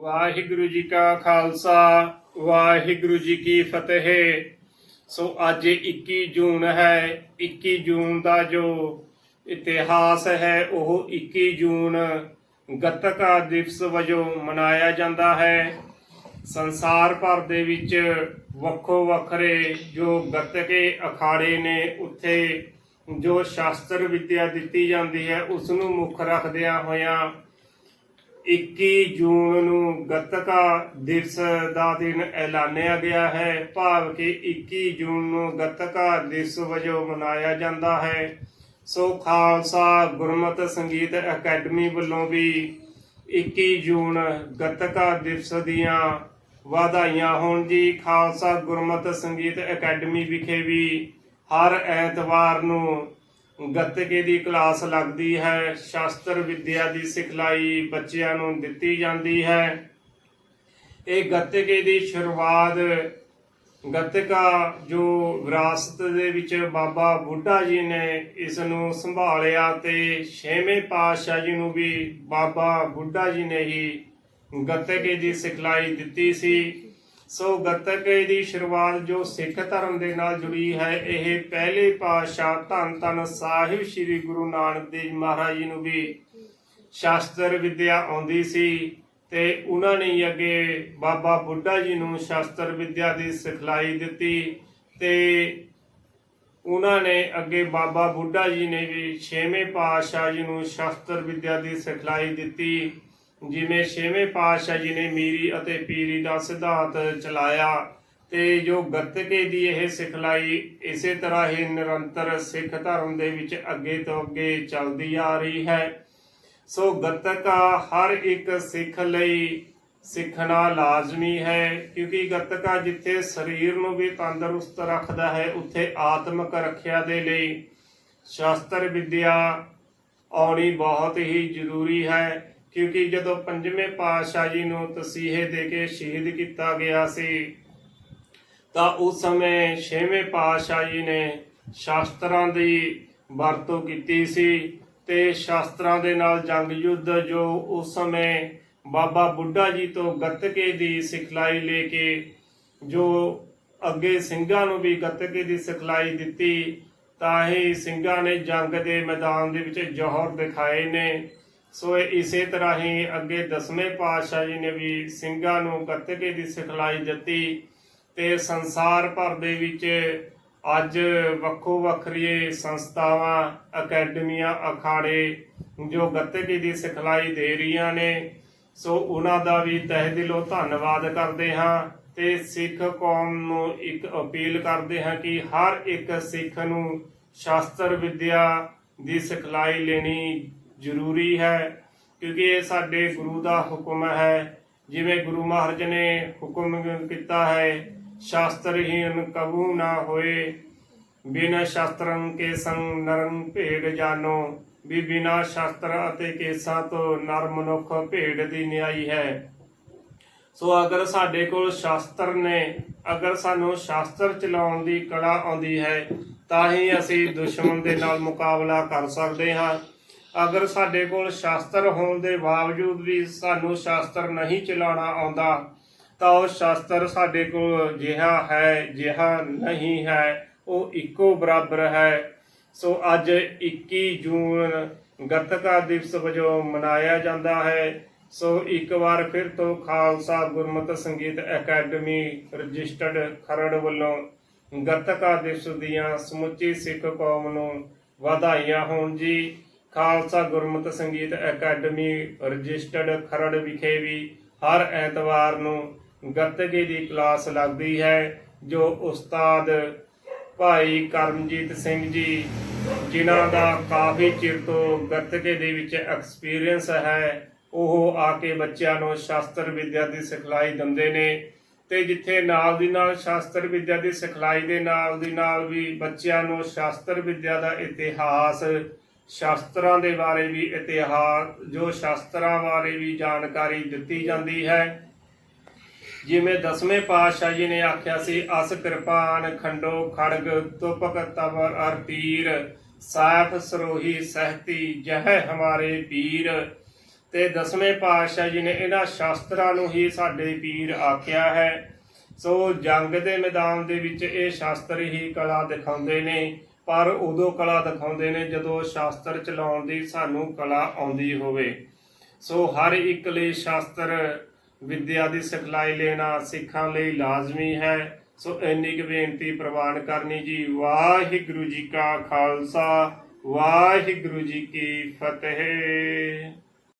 ਵਾਹਿਗੁਰੂ ਜੀ ਕਾ ਖਾਲਸਾ, ਵਾਹਿਗੁਰੂ ਜੀ ਕੀ ਫਤਿਹ। ਸੋ ਅੱਜ 21 ਜੂਨ ਹੈ 21 ਜੂਨ ਦਾ ਜੋ ਇਤਿਹਾਸ ਹੈ, ਉਹ 21 ਜੂਨ ਗੱਤਕਾ ਦਿਵਸ ਵਜੋਂ ਮਨਾਇਆ ਜਾਂਦਾ ਹੈ। ਸੰਸਾਰ ਭਰ ਦੇ ਵਿੱਚ ਵੱਖੋ ਵੱਖਰੇ ਜੋ ਗੱਤਕੇ ਅਖਾੜੇ ਨੇ, ਉੱਥੇ ਜੋ ਸ਼ਾਸਤਰ ਵਿਦਿਆ ਦਿੱਤੀ ਜਾਂਦੀ ਹੈ ਉਸ ਨੂੰ ਮੁੱਖ ਰੱਖਦਿਆਂ ਹੋਇਆਂ 21 ਜੂਨ ਨੂੰ ਗੱਤਕਾ ਦਿਵਸ ਦਾ ਦਿਨ ਐਲਾਨਿਆ ਗਿਆ ਹੈ। ਭਾਵ ਕਿ 21 ਜੂਨ ਨੂੰ ਗੱਤਕਾ ਦਿਵਸ ਵਜੋਂ ਮਨਾਇਆ ਜਾਂਦਾ ਹੈ। ਸੋ ਖਾਲਸਾ ਗੁਰਮਤਿ ਸੰਗੀਤ ਅਕੈਡਮੀ ਵੱਲੋਂ ਵੀ 21 ਜੂਨ ਗੱਤਕਾ ਦਿਵਸ ਦੀਆਂ ਵਧਾਈਆਂ ਹੋਣ ਜੀ। ਖਾਲਸਾ ਗੁਰਮਤਿ ਸੰਗੀਤ ਅਕੈਡਮੀ ਵਿਖੇ ਵੀ ਹਰ ਐਤਵਾਰ ਨੂੰ ਗੱਤਕੇ ਦੀ ਕਲਾਸ ਲੱਗਦੀ ਹੈ, ਸ਼ਾਸਤਰ ਵਿੱਦਿਆ ਦੀ ਸਿਖਲਾਈ ਬੱਚਿਆਂ ਨੂੰ ਦਿੱਤੀ ਜਾਂਦੀ ਹੈ। ਇਹ ਗੱਤਕੇ ਦੀ ਸ਼ੁਰੂਆਤ ਗੱਤਕਾ ਜੋ ਵਿਰਾਸਤ ਦੇ ਵਿੱਚ ਬਾਬਾ ਬੁੱਢਾ ਜੀ ਨੇ ਇਸ ਨੂੰ ਸੰਭਾਲਿਆ ਤੇ ਛੇਵੇਂ ਪਾਤਸ਼ਾਹ ਜੀ ਨੂੰ ਵੀ ਬਾਬਾ ਬੁੱਢਾ ਜੀ ਨੇ ਹੀ ਗੱਤਕੇ ਦੀ ਸਿਖਲਾਈ ਦਿੱਤੀ ਸੀ। ਸੋ ਗੱਤਕੇ ਦੀ ਸ਼ੁਰੂਆਤ ਜੋ ਸਿੱਖ ਧਰਮ ਦੇ ਨਾਲ ਜੁੜੀ ਹੈ, ਇਹ ਪਹਿਲੇ ਪਾਤਸ਼ਾਹ ਧੰਨ ਧੰਨ ਸਾਹਿਬ ਸ੍ਰੀ ਗੁਰੂ ਨਾਨਕ ਦੇਵ ਮਹਾਰਾਜ ਜੀ ਨੂੰ ਵੀ ਸ਼ਾਸਤਰ ਵਿੱਦਿਆ ਆਉਂਦੀ ਸੀ ਤੇ ਉਹਨਾਂ ਨੇ ਅੱਗੇ ਬਾਬਾ ਬੁੱਢਾ ਜੀ ਨੂੰ ਸ਼ਾਸਤਰ ਵਿੱਦਿਆ ਦੀ ਸਿਖਲਾਈ ਦਿੱਤੀ ਤੇ ਉਹਨਾਂ ਨੇ ਅੱਗੇ ਬਾਬਾ ਬੁੱਢਾ ਜੀ ਨੇ ਵੀ ਛੇਵੇਂ ਪਾਤਸ਼ਾਹ ਜੀ ਨੂੰ ਸ਼ਾਸਤਰ ਵਿੱਦਿਆ ਦੀ ਸਿਖਲਾਈ ਦਿੱਤੀ। ਜਿਵੇਂ ਛੇਵੇਂ ਪਾਤਸ਼ਾਹ ਜੀ ਨੇ ਮੀਰੀ ਅਤੇ ਪੀਰੀ ਦਾ ਸਿਧਾਂਤ ਚਲਾਇਆ ਤੇ ਜੋ ਗੱਤਕੇ ਦੀ ਇਹ ਸਿਖਲਾਈ ਇਸੇ ਤਰ੍ਹਾਂ ਹੀ ਨਿਰੰਤਰ ਸਿੱਖ ਧਰਮ ਦੇ ਵਿੱਚ ਅੱਗੇ ਤੋਂ ਅੱਗੇ ਚੱਲਦੀ ਆ ਰਹੀ ਹੈ। ਸੋ ਗੱਤਕਾ ਹਰ ਇੱਕ ਸਿੱਖ ਲਈ ਸਿੱਖਣਾ ਲਾਜ਼ਮੀ ਹੈ, ਕਿਉਂਕਿ ਗੱਤਕਾ ਜਿੱਥੇ ਸਰੀਰ ਨੂੰ ਵੀ ਤੰਦਰੁਸਤ ਰੱਖਦਾ ਹੈ, ਉੱਥੇ ਆਤਮਿਕ ਰੱਖਿਆ ਦੇ ਲਈ ਸ਼ਾਸਤਰ ਵਿੱਦਿਆ ਆਉਣੀ ਬਹੁਤ ਹੀ ਜ਼ਰੂਰੀ ਹੈ। ਕਿਉਂਕਿ ਜਦੋਂ ਪੰਜਵੇਂ ਪਾਤਸ਼ਾਹ ਜੀ ਨੂੰ ਤਸੀਹੇ ਦੇ ਕੇ ਸ਼ਹੀਦ ਕੀਤਾ ਗਿਆ ਸੀ, ਤਾਂ ਉਸ ਸਮੇਂ ਛੇਵੇਂ ਪਾਤਸ਼ਾਹ ਜੀ ਨੇ ਸ਼ਾਸਤਰਾਂ ਦੀ ਵਰਤੋਂ ਕੀਤੀ ਸੀ ਤੇ ਸ਼ਾਸਤਰਾਂ ਦੇ ਨਾਲ ਜੰਗ ਯੁੱਧ ਜੋ ਉਸ ਸਮੇਂ ਬਾਬਾ ਬੁੱਢਾ ਜੀ ਤੋਂ ਗੱਤਕੇ ਦੀ ਸਿਖਲਾਈ ਲੈ ਕੇ, ਜੋ ਅੱਗੇ ਸਿੰਘਾਂ ਨੂੰ ਵੀ ਗੱਤਕੇ ਦੀ ਸਿਖਲਾਈ ਦਿੱਤੀ, ਤਾਂ ਹੀ ਸਿੰਘਾਂ ਨੇ ਜੰਗ ਦੇ ਮੈਦਾਨ ਦੇ ਵਿੱਚ ਜੋਹਰ ਦਿਖਾਏ ਨੇ। ਸੋ ਇਸੇ ਤਰ੍ਹਾਂ ਹੀ ਅੱਗੇ ਦਸਵੇਂ ਪਾਤਸ਼ਾਹ ਜੀ ਨੇ ਵੀ ਸਿੰਘਾਂ ਨੂੰ ਗੱਤਕੇ ਦੀ ਸਿਖਲਾਈ ਦਿੱਤੀ ਤੇ ਸੰਸਾਰ ਭਰ ਦੇ ਵਿੱਚ ਅੱਜ ਵੱਖੋ ਵੱਖਰੀਆਂ ਸੰਸਥਾਵਾਂ, ਅਕੈਡਮੀਆਂ, ਅਖਾੜੇ ਜੋ ਗੱਤਕੇ ਦੀ ਸਿਖਲਾਈ ਦੇ ਰਹੀਆਂ ਨੇ, ਸੋ ਉਹਨਾਂ ਦਾ ਵੀ ਤਹਿ ਦਿਲੋਂ ਧੰਨਵਾਦ ਕਰਦੇ ਹਾਂ ਤੇ ਸਿੱਖ ਕੌਮ ਨੂੰ ਇੱਕ ਅਪੀਲ ਕਰਦੇ ਹਾਂ ਕਿ ਹਰ ਇੱਕ ਸਿੱਖ ਨੂੰ ਸ਼ਾਸਤਰ ਵਿੱਦਿਆ ਦੀ ਸਿਖਲਾਈ ਲੈਣੀ ਜ਼ਰੂਰੀ ਹੈ, ਕਿਉਂਕਿ ਇਹ ਸਾਡੇ ਗੁਰੂ ਦਾ ਹੁਕਮ ਹੈ। ਜਿਵੇਂ ਗੁਰੂ ਮਹਾਰਾਜ ਨੇ ਹੁਕਮ ਕੀਤਾ ਹੈ ਸ਼ਾਸਤਰਹੀਨ ਕਬੂ ਨਾ ਹੋਏ। ਬਿਨਾਂ ਸ਼ਾਸਤਰੰ ਕੇ ਸੰਗ ਨਰੰ ਭੇਡ ਜਾਨੋ। ਵੀ ਬਿਨਾਂ ਸ਼ਾਸਤਰ ਅਤੇ ਕੇਸਾਂ ਤੋਂ ਨਰ ਮਨੁੱਖ ਭੇਡ ਦੀ ਨਿਆਈ ਹੈ। ਸੋ ਅਗਰ ਸਾਡੇ ਕੋਲ ਸ਼ਾਸਤਰ ਨੇ, ਅਗਰ ਸਾਨੂੰ ਸ਼ਾਸਤਰ ਚਲਾਉਣ ਦੀ ਕਲਾ ਆਉਂਦੀ ਹੈ, ਤਾਂ ਹੀ ਅਸੀਂ ਦੁਸ਼ਮਣ ਦੇ ਨਾਲ ਮੁਕਾਬਲਾ ਕਰ ਸਕਦੇ ਹਾਂ। ਅਗਰ ਸਾਡੇ ਕੋਲ ਸ਼ਾਸਤਰ ਹੋਣ ਦੇ ਬਾਵਜੂਦ ਵੀ ਸਾਨੂੰ ਸ਼ਾਸਤਰ ਨਹੀਂ ਚਲਾਉਣਾ ਆਉਂਦਾ, ਤਾਂ ਉਹ ਸ਼ਾਸਤਰ ਸਾਡੇ ਕੋਲ ਜਿਹਾ ਹੈ, ਜਿਹਾ ਨਹੀਂ ਹੈ, ਉਹ ਇੱਕੋ ਬਰਾਬਰ ਹੈ। ਸੋ ਅੱਜ 21 ਜੂਨ ਗੱਤਕਾ ਦਿਵਸ ਵਜੋਂ ਮਨਾਇਆ ਜਾਂਦਾ ਹੈ। ਸੋ ਇੱਕ ਵਾਰ ਫਿਰ ਤੋਂ ਖਾਲਸਾ ਗੁਰਮਤਿ ਸੰਗੀਤ ਅਕੈਡਮੀ ਰਜਿਸਟਰਡ ਖਰੜ ਵੱਲੋਂ ਗੱਤਕਾ ਦਿਵਸ ਦੀਆਂ ਸਮੁੱਚੀ ਸਿੱਖ ਕੌਮ ਨੂੰ ਵਧਾਈਆਂ ਹੋਣ ਜੀ। ਖਾਲਸਾ ਗੁਰਮਤਿ ਸੰਗੀਤ ਅਕੈਡਮੀ ਰਜਿਸਟਰਡ ਖਰੜ ਵਿਖੇ ਵੀ ਹਰ ਐਤਵਾਰ ਨੂੰ ਗੱਤਕੇ ਦੀ ਕਲਾਸ ਲੱਗਦੀ ਹੈ, ਜੋ ਉਸਤਾਦ ਭਾਈ ਕਰਮਜੀਤ ਸਿੰਘ ਜੀ, ਜਿਨ੍ਹਾਂ ਦਾ ਕਾਫੀ ਚਿਰ ਤੋਂ ਗੱਤਕੇ ਦੇ ਵਿੱਚ ਐਕਸਪੀਰੀਅੰਸ ਹੈ, ਉਹ ਆ ਕੇ ਬੱਚਿਆਂ ਨੂੰ ਸ਼ਾਸਤਰ ਵਿੱਦਿਆ ਦੀ ਸਿਖਲਾਈ ਦਿੰਦੇ ਨੇ ਤੇ ਜਿੱਥੇ ਨਾਲ ਦੀ ਨਾਲ ਸ਼ਾਸਤਰ ਵਿੱਦਿਆ ਦੀ ਸਿਖਲਾਈ ਦੇ ਨਾਲ ਦੀ ਨਾਲ ਵੀ ਬੱਚਿਆਂ ਨੂੰ ਸ਼ਾਸਤਰ ਵਿੱਦਿਆ ਦਾ ਇਤਿਹਾਸ ਸ਼ਾਸਤਰਾਂ ਦੇ ਬਾਰੇ ਵੀ ਇਤਿਹਾਸ, ਜੋ ਸ਼ਾਸਤਰਾਂ ਬਾਰੇ ਵੀ ਜਾਣਕਾਰੀ ਦਿੱਤੀ ਜਾਂਦੀ ਹੈ। ਜਿਵੇਂ ਦਸਵੇਂ ਪਾਤਸ਼ਾਹ ਜੀ ਨੇ ਆਖਿਆ ਸੀ, ਅਸ ਕਿਰਪਾਨ ਖੰਡੋ ਖੜਗ, ਤੁਪਕ ਤਵਰ ਅਰ ਪੀਰ ਸਾਫ਼ ਸਰੋਹੀ ਸਹਤੀ, ਜਹ ਹਮਾਰੇ ਪੀਰ। ਤੇ ਦਸਵੇਂ ਪਾਤਸ਼ਾਹ ਜੀ ਨੇ ਇਹਨਾਂ ਸ਼ਾਸਤਰਾਂ ਨੂੰ ਹੀ ਸਾਡੇ ਪੀਰ ਆਖਿਆ ਹੈ। ਸੋ ਜੰਗ ਦੇ ਮੈਦਾਨ ਦੇ ਵਿੱਚ ਇਹ ਸ਼ਾਸਤਰ ਹੀ ਕਲਾ ਦਿਖਾਉਂਦੇ ਨੇ। ਪਰ ਉਦੋਂ ਕਲਾ ਦਿਖਾਉਂਦੇ ਨੇ ਜਦੋਂ ਸ਼ਾਸਤਰ ਚਲਾਉਣ ਦੀ ਸਾਨੂੰ ਕਲਾ ਆਉਂਦੀ ਹੋਵੇ। ਸੋ ਹਰ ਇੱਕ ਲਈ ਸ਼ਾਸਤਰ ਵਿਦਿਆ ਦੀ ਸਿਖਲਾਈ ਲੈਣਾ ਸਿੱਖਾਂ ਲਈ ਲਾਜ਼ਮੀ ਹੈ। ਸੋ ਇੰਨੀ ਕੁ ਬੇਨਤੀ ਪ੍ਰਵਾਨ ਕਰਨੀ ਜੀ। ਵਾਹਿਗੁਰੂ ਜੀ ਕਾ ਖਾਲਸਾ, ਵਾਹਿਗੁਰੂ ਜੀ ਕੀ ਫਤਿਹ।